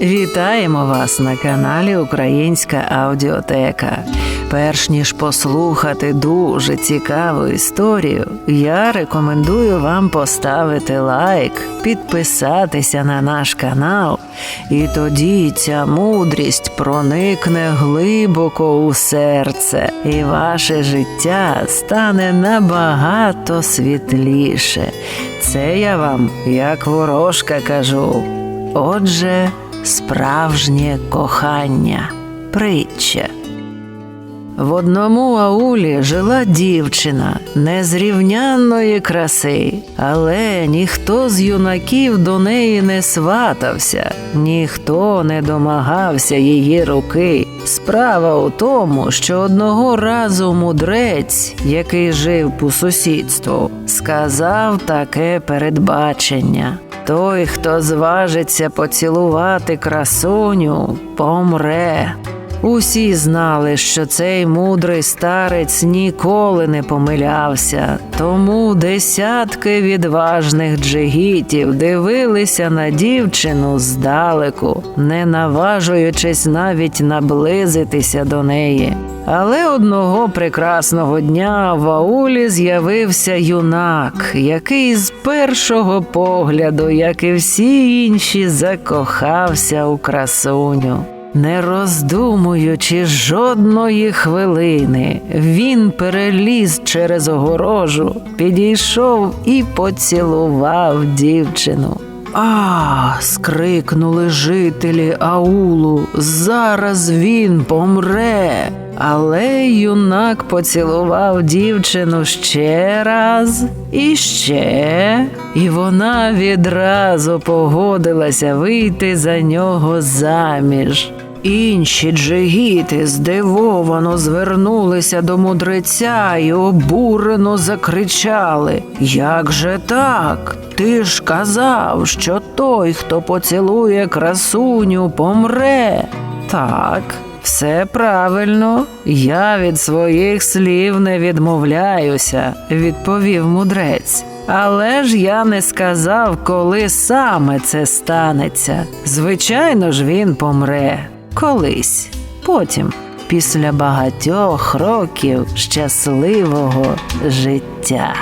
Вітаємо вас на каналі Українська Аудіотека. Перш ніж послухати дуже цікаву історію, я рекомендую вам поставити лайк, підписатися на наш канал, і тоді ця мудрість проникне глибоко у серце, і ваше життя стане набагато світліше. Це я вам, як ворожка, кажу. Отже, справжнє кохання. Притча. В одному аулі жила дівчина незрівнянної краси, але ніхто з юнаків до неї не сватався, ніхто не домагався її руки. Справа у тому, що одного разу мудрець, який жив по сусідству, сказав таке передбачення. Той, хто зважиться поцілувати красуню, помре. Усі знали, що цей мудрий старець ніколи не помилявся, тому десятки відважних джигітів дивилися на дівчину здалеку, не наважуючись навіть наблизитися до неї. Але одного прекрасного дня в аулі з'явився юнак, який з першого погляду, як і всі інші, закохався у красуню. Не роздумуючи жодної хвилини, він переліз через огорожу, підійшов і поцілував дівчину. А, скрикнули жителі аулу. Зараз він помре. Але юнак поцілував дівчину ще раз і ще, і вона відразу погодилася вийти за нього заміж. Інші джигіти здивовано звернулися до мудреця і обурено закричали: Як же так? Ти ж казав, що той, хто поцілує красуню, помре. Так, все правильно, я від своїх слів не відмовляюся, відповів мудрець. Але ж я не сказав, коли саме це станеться. Звичайно ж, він помре колись, потім, після багатьох років щасливого життя.